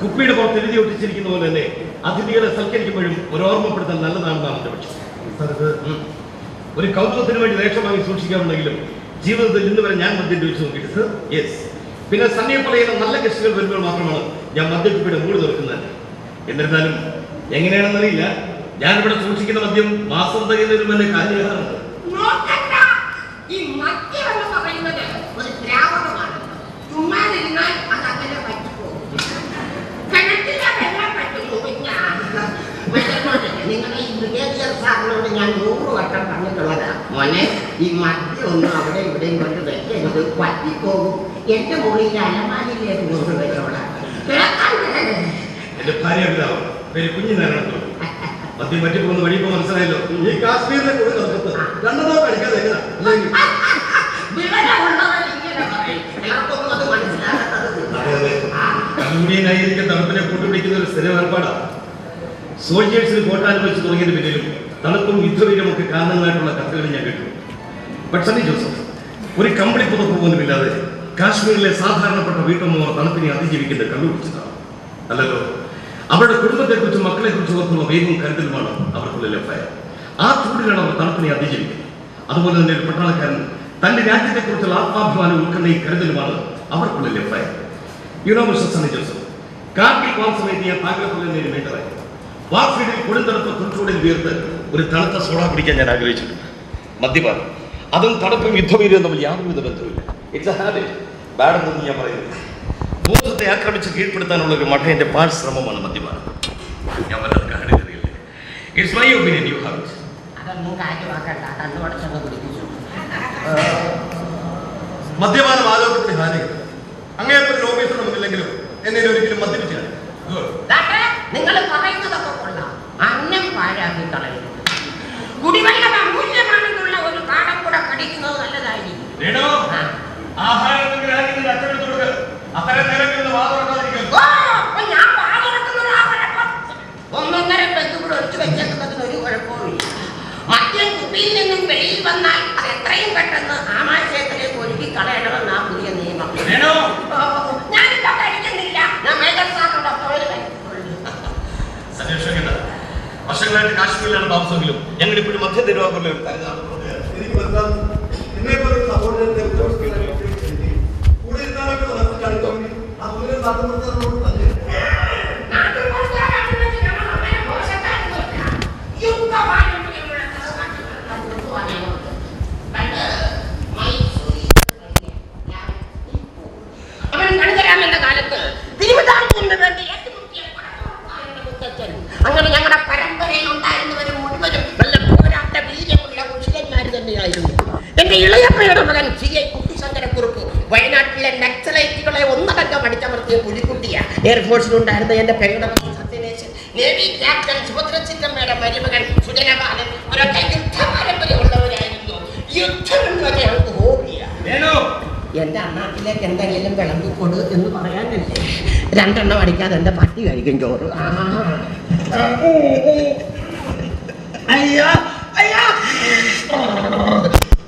കുപ്പിയുടെ പുറത്ത് എഴുതി ഒട്ടിച്ചിരിക്കുന്ന പോലെ തന്നെ അതിഥികളെ സൽക്കരിക്കുമ്പോഴും ഒരു ഓർമ്മപ്പെടുത്തൽ നല്ലതാണെന്നാണ് എന്റെ പക്ഷം. ഒരു കൗതുകത്തിന് വേണ്ടി വേഷം വാങ്ങി സൂക്ഷിക്കാറുണ്ടെങ്കിലും ജീവിതത്തിൽ ഇന്ന് വരെ ഞാൻ മദ്യം ചോദിച്ചു നോക്കിയിട്ട് സർ. യെസ് പിന്നെ സമയം പറയുന്ന നല്ല ഗസ്റ്റുകൾ വരുമ്പോൾ മാത്രമാണ് ഞാൻ മദ്യക്കുപ്പിയുടെ മൂട് തുറക്കുന്നത്. എന്നിരുന്നാലും എങ്ങനെയാണെന്നറിയില്ല ഞാനിവിടെ സൂക്ഷിക്കുന്ന മദ്യം മാസം തികയുന്നതിന് എന്നെ കാര്യമാണ് ഒരു ദ്രാവകമാണ് ചുമ്മാതിരുന്നാൽ അത് അങ്ങനെ പറ്റിപ്പോകും കിണറ്റിലെ വെള്ളം പറ്റുന്നു നിങ്ങളുടെ ഈ ബ്രിഗേഡിയർ സാറിനോട് ഞാൻ നൂറ് വട്ടം പറഞ്ഞിട്ടുള്ളതാ. മോനെ ഈ മദ്യം ഒന്നും അവിടെ ഇവിടെയും കൊണ്ട് വെക്കരുത് പറ്റിപ്പോകും എന്റെ മുറിയിൽ അലമാരിയിലേക്ക്. എന്റെ ഭാര്യ മനസ്സിലായല്ലോ. ഈ കാശ്മീരിലെ കൂടെ നടക്കുന്നത് രണ്ടെണ്ണം കഴിക്കാതെ കമ്മ്യൂണിയനായിരിക്കും തണുപ്പിനെ കൂട്ടുപിടിക്കുന്ന ഒരു സ്ഥിരം ഏർപ്പാടാണ് സോൾജേഴ്സിന് വെച്ച് തുടങ്ങിയതിന് പിന്നിലും തണുപ്പും യുദ്ധവീരവും ഒക്കെ കാരണങ്ങളായിട്ടുള്ള കത്തുകൾ ഞാൻ കേട്ടു. പക്ഷേ സണ്ണി ജോസഫ് ഒരു കമ്പിളി പുതപ്പ് പോലുമില്ലാതെ കാശ്മീരിലെ സാധാരണപ്പെട്ട വീട്ടമ്മ തണുപ്പിനെ അതിജീവിക്കുന്നത് കണ്ടുപിടിച്ചതാണ് അല്ലല്ലോ അവരുടെ കുടുംബത്തെക്കുറിച്ചും മക്കളെക്കുറിച്ചും ഓർക്കുന്ന വേഗവും കരുതലുമാണ് അവർക്കുള്ള ലഭ്യ ആ ചൂടിലാണ് അവർ തണുപ്പിനെ അതിജീവിക്കുന്നത്. അതുപോലെ തന്നെ ഒരു പട്ടാളക്കാരൻ തന്റെ രാജ്യത്തെക്കുറിച്ചുള്ള ആത്മാഭിമാനം ഉൾക്കണ്ണയും കരുതലുമാണ് അവർക്കുള്ള ലഭ്യ you know mister Sunny Joseph Kargil war സമയത്ത് ഞാൻ താങ്കളെ പോലെ തന്നെ വേണ്ടതായി വാർഫീൽഡിൽ കുഞ്ചൂടിൽ വീർത്ത് ഒരു തണുത്ത സോഡ കുടിക്കാൻ ഞാൻ ആഗ്രഹിച്ചിട്ടുണ്ട്. മദ്യപാനം. അതും തണുപ്പും യുദ്ധവീര്യം തമ്മിൽ യാതൊരുവിധ ബന്ധമില്ല ഇറ്റ്സ് എ ഹാബിറ്റ് ബാഡെന്നൊന്നും ഞാൻ പറയുന്നത് ബോധത്തെ ആക്രമിച്ച് കീഴ്പ്പെടുത്താനുള്ള ഒരു മഠയന്റെ പാൽ ശ്രമമാണ് മദ്യപാനം. ഞാൻ വല്ലതും കാണിക്കറിയില്ല it's my opinion you have മദ്യപാനം ആരോഗ്യത്തിന് ഹാനികരം അങ്ങേപ്പൊരു ഓഫീസർ നമുക്കില്ലെങ്കിലും എന്നെ ഒരിക്കലും മദ്യപിച്ചാണ് നിങ്ങൾ പറയുന്നതൊക്കെ പാഴാക്കി കളയരുത് കുടിവെള്ളം ഒരു പാഠം കൂടെ പഠിക്കുന്നത് നല്ലതായിരിക്കും. ആഹാരം അത്തരം നേരങ്ങളിൽ വാദം താമസമെങ്കിലും ഞങ്ങൾ ഇപ്പോഴും മധ്യ തിരുവാങ്കൂറിലെ ഒരു എനിക്ക് എന്റെ ഇളയപ്പയുടെ മകൻ സി. ഐ. കുട്ടിശങ്കരക്കുറുപ്പ് വയനാട്ടിലെ നക്സലൈറ്റുകളെ ഒന്നടങ്കം അടിച്ചമർത്തിയ പുലിക്കുട്ടിയ. എയർഫോഴ്സിലുണ്ടായിരുന്ന എന്റെ പെങ്ങളുടെ മകൻ സത്യനേശൻ നേവി ക്യാപ്റ്റൻ സുഭദ്രചിത്രമ്മയുടെ മരുമകൻ സുജനബാലൻ അവരൊക്കെ യുദ്ധ പാരമ്പര്യമുള്ളവരായിരുന്നു യുദ്ധം എന്നൊക്കെ അവർക്ക് ഹോബിയാണ് എന്റെ അണ്ണാട്ടിലേക്ക് എന്തെങ്കിലും വിളമ്പിക്കൊടു എന്ന് പറയാനല്ലേ? രണ്ടെണ്ണം അടിക്കാതെ എന്റെ പട്ടി കഴിക്കും ചോറ്. അയ്യോ അയ്യോ.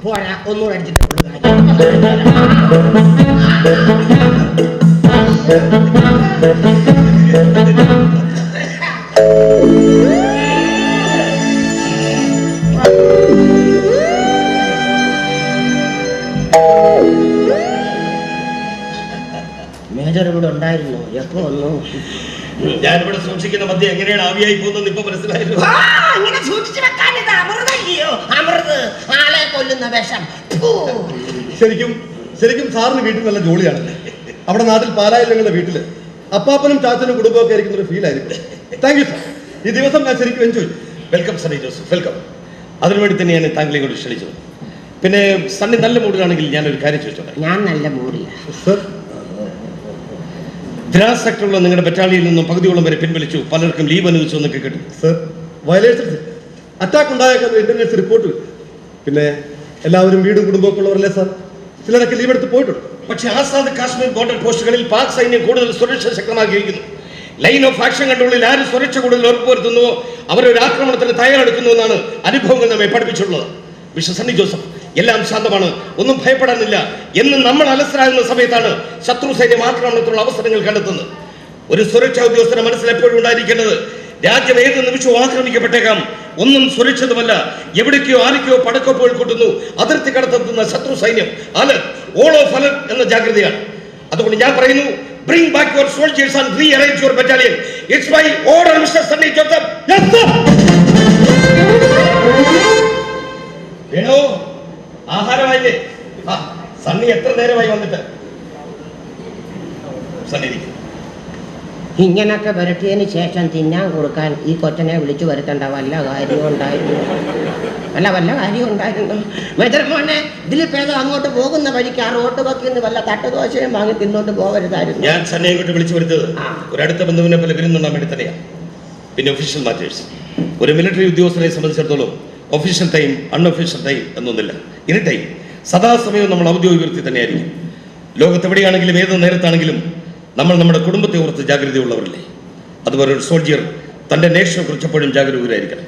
പോരാ ഒന്നുകൂടെ അടിച്ചിട്ട് ഉള്ളു കാര്യം. മേജർ ഇവിടെ ഉണ്ടായിരുന്നു എപ്പോ വന്നു ഞാനിവിടെ സൂക്ഷിക്കുന്ന മദ്യം എങ്ങനെയാണ് ആവിയായി പോകുന്നത് ഇപ്പൊ മനസ്സിലായല്ലോ. ആ, ഇങ്ങനെ സൂക്ഷിച്ചു വെക്കാൻ ഇത് അമൃതല്ലയോ അമൃത്. ആളെ കൊല്ലുന്ന വിഷം. ശരിക്കും ശരിക്കും സാറിന് വീട്ടിൽ നല്ല ജോലിയാണ് അവിടെ നാട്ടിൽ പാലായിൽ ഞങ്ങളുടെ വീട്ടിൽ. അപ്പാപ്പനും ചാച്ചനും കുടുംബമൊക്കെ ആയിരിക്കുന്ന ഒരു ഫീൽ ആയിരിക്കും. താങ്ക് യു സാർ ഈ ദിവസം ഞാൻ ശരിക്കും enjoy welcome Sunny Joseph welcome അതിനുവേണ്ടി തന്നെയാണ് താങ്കളെ കൂടി ക്ഷണിച്ചത്. പിന്നെ സണ്ണി നല്ല മൂഡിലാണെങ്കിൽ ഒരു കാര്യം ചോദിച്ചോട്ടെ? ഞാൻ നല്ല സർ ദ്രാസ് സെക്ടറിലുള്ള നിങ്ങളുടെ ബറ്റാലിയിൽ നിന്നും പകുതിയോളം വരെ പിൻവലിച്ചു. പലർക്കും ലീവ് അനുവദിച്ചു എന്നൊക്കെ കേട്ടു. സർ വയലേഷൻസ് അറ്റാക്ക് ഉണ്ടായേക്കാൻ ഇന്റലിജൻസ് റിപ്പോർട്ട് പിന്നെ എല്ലാവരും വീടും കുടുംബമൊക്കെ ഉള്ളവരല്ലേ സാർ? ചിലരൊക്കെ ലീവ് എടുത്ത് പോയിട്ടുണ്ട്. പക്ഷേ ആസാദ് കാശ്മീർ ബോർഡർ പോസ്റ്റുകളിൽ പാക് സൈന്യം കൂടുതൽ സുരക്ഷ ശക്തമാക്കിയിരിക്കുന്നു. ലൈൻ ഓഫ് ആക്ഷൻ കൺട്രോളിൽ ആര് സുരക്ഷ കൂടുതൽ ഉറപ്പുവരുത്തുന്നുവോ? അവരൊരു ആക്രമണത്തിന് തയ്യാറെടുക്കുന്നു എന്നാണ് അനുഭവങ്ങൾ നമ്മെ പഠിപ്പിച്ചിട്ടുള്ളത്. വിശ്വസണ്ണി ജോസഫ് എല്ലാം ശാന്തമാണ്. ഒന്നും ഭയപ്പെടാനില്ല. എന്ന് നമ്മൾ അലസരാകുന്ന സമയത്താണ് ശത്രു സൈന്യം ആക്രമണത്തിനുള്ള അവസരങ്ങൾ കണ്ടെത്തുന്നത്. ഒരു സുരക്ഷാ ഉദ്യോഗസ്ഥന്റെ മനസ്സിൽ എപ്പോഴും ഉണ്ടായിരിക്കേണ്ടത് രാജ്യം ഏത് നിമിഷവും ആക്രമിക്കപ്പെട്ടേക്കാം. ഒന്നും സുരക്ഷിതമല്ല. എവിടേക്കോ ആരൊക്കെയോ പടക്കപ്പുകൾ കൂട്ടുന്നു. അതിർത്തി കടത്തെത്തുന്ന ശത്രു സൈന്യം. അലർട്ട്. ഓൾ ഓഫ് എന്ന ജാഗ്രതയാണ്. അതുകൊണ്ട് ഞാൻ പറയുന്നു bring back your soldiers and rearrange your battalion it's my order mister Sunny Joseph വേണോ? ആഹാരമായില്ലേ? ആ, സണ്ണി എത്ര നേരമായി വന്നിട്ട്? ഇങ്ങനൊക്കെ വരട്ടിയതിന് ശേഷം തിന്നാൻ കൊടുക്കാൻ ഈ കൊച്ചനെ വിളിച്ചു വരുത്തണ്ട. വല്ല കാര്യവും ഉണ്ടായിരുന്നു. അല്ല വല്ല കാര്യം ഉണ്ടായിരുന്നു. മേജർ മോനെ ഇതിലിപ്പോ ഏതോ അങ്ങോട്ട് പോകുന്ന വഴിക്ക് ആ റോട്ട് നിന്ന് വല്ല തട്ടുദോശയും വാങ്ങി തിന്നോണ്ട് പോകരുതായിരുന്നു. ഞാൻ സന്നയെ വിളിച്ചു വരുത്തത്. ഒരു അടുത്ത ബന്ധുവിനെ പോലെ വിരുന്നുണ്ടാൻ വേണ്ടി തന്നെയാണ് പിന്നെ ഒഫീഷ്യൽ മാറ്റേഴ്സ് ഒരു മിലിറ്ററി ഉദ്യോഗസ്ഥരെ സംബന്ധിച്ചിടത്തോളം ഒഫീഷ്യൽ ടൈം അൺഒഫീഷ്യൽ ടൈം എന്നൊന്നില്ല ഇനി സദാസമയവും നമ്മൾ ഔദ്യോഗിക വൃത്തി തന്നെയായിരിക്കും. ലോകത്തെവിടെയാണെങ്കിലും ഏത് നേരത്താണെങ്കിലും നമ്മൾ നമ്മുടെ കുടുംബത്തെ ഓർത്ത് ജാഗ്രതയുള്ളവരല്ലേ? അതുപോലെ ഒരു സോൾജിയർ തന്റെ നേഷനെ കുറിച്ച് എപ്പോഴും ജാഗരൂകരായിരിക്കണം.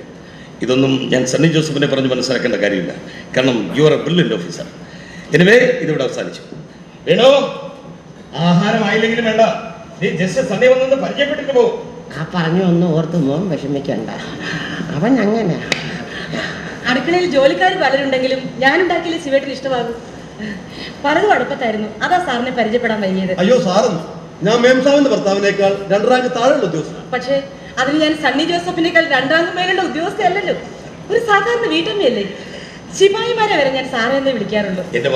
ഇതൊന്നും ഞാൻ സണ്ണി ജോസഫിനെ പറഞ്ഞ് മനസ്സിലാക്കേണ്ട കാര്യമില്ല. കാരണം you are a brilliant officer anyway ഇതിവിടെ അവസാനിച്ചു. വേണോ? ആഹാരമായില്ലെങ്കിലും വേണ്ട. നീ ജസ്റ്റ് സണ്ണി വന്നൊന്ന് പരിചയപ്പെട്ടിട്ട് പോകും ആ പറഞ്ഞു ഒന്ന് ഓർത്ത് മോൻ വിഷമിക്കണ്ട. അവൻ അങ്ങനെ. അടുക്കളയിൽ ജോലിക്കാർ പലരുണ്ടെങ്കിലും ഞാൻ ഉണ്ടാക്കിയ ശിവേട്ടിന് ഇഷ്ടമാകും. പലതും അടുപ്പത്തായിരുന്നു അതാ സാറിനെ പരിചയപ്പെടാൻ വൈകിയത്. അയ്യോ സാറെന്ന്. ഞാൻ മേംസാവിന്റെ ഭർത്താവിനേക്കാൾ രണ്ട് റാങ്ക് താഴെയുള്ള ഉദ്യോഗസ്ഥ പക്ഷേ അതിന് ഞാൻ സണ്ണി ജോസഫിനേക്കാൾ രണ്ടാം മേലുള്ള ഉദ്യോഗസ്ഥയല്ലല്ലോ ഒരു സാധാരണ വീട്ടമ്മയല്ലേ? ശിപായിമാരെ വരെ ഞാൻ സാറേ എന്നേ വിളിക്കാറുള്ളൂ. എന്റെ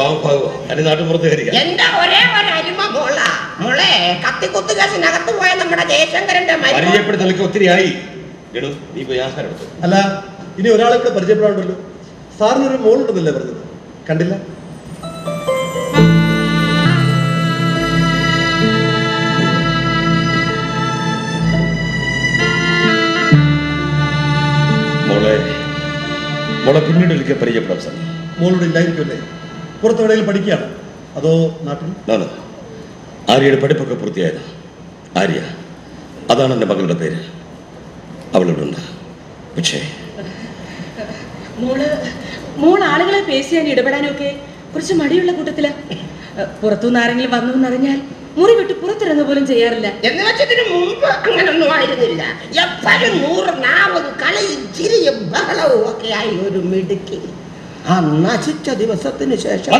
എന്റെ ഒരേ ഒരു അരിമ മോള. മോളെ കത്തിക്കുത്ത് കേസിനകത്ത് പോയ നമ്മുടെ ജയശങ്കരന്റെ. പരിചയപ്പെടുത്തലൊക്കെ ഒത്തിരി ആയി എടോ നീ പോയി ആഹാരം എടുത്തു. അല്ല ഇനി ഒരാളെ കൂടെ പരിചയപ്പെടാണ്ടല്ലോ സാറിനൊരു മോളുണ്ടെന്നല്ലേ പറഞ്ഞത്? കണ്ടില്ല? മോളെ മോളെ പിന്നീട് ഒരിക്കൽ പരിചയപ്പെടാം സാർ. മോളോട് ഇല്ലായിരിക്കുമല്ലേ? പുറത്തെവിടെയെങ്കിലും പഠിക്കുകയാണ്? അതോ നാട്ടിൽ? നാണ് ആര്യയുടെ പഠിപ്പൊക്കെ പൂർത്തിയായത്. ആര്യ അതാണ് എന്റെ മകളുടെ പേര്. അവളിവിടെ ഉണ്ട് പക്ഷേ മോൾ മോൾ ആളുകളെ പേശിയാൻ ഇടപെടാനൊക്കെ കുറച്ച് മടിയുള്ള കൂട്ടത്തിൽ. പുറത്തുനിന്ന് ആരെങ്കിലും വന്നു എന്നറിഞ്ഞാൽ മുറി വിട്ട് പുറത്തിറങ്ങ പോലും ചെയ്യാറില്ല. എന്ന് വെച്ചതിന് മുമ്പ് അങ്ങനൊന്നും ആയിരുന്നില്ല. എപ്പോഴും നൂറ് നാവും കളിയും ചിരിയും ബഹളവും ഒക്കെ ആയി ഒരു മിടുക്കി. ആ നശിച്ച ദിവസത്തിന് ശേഷം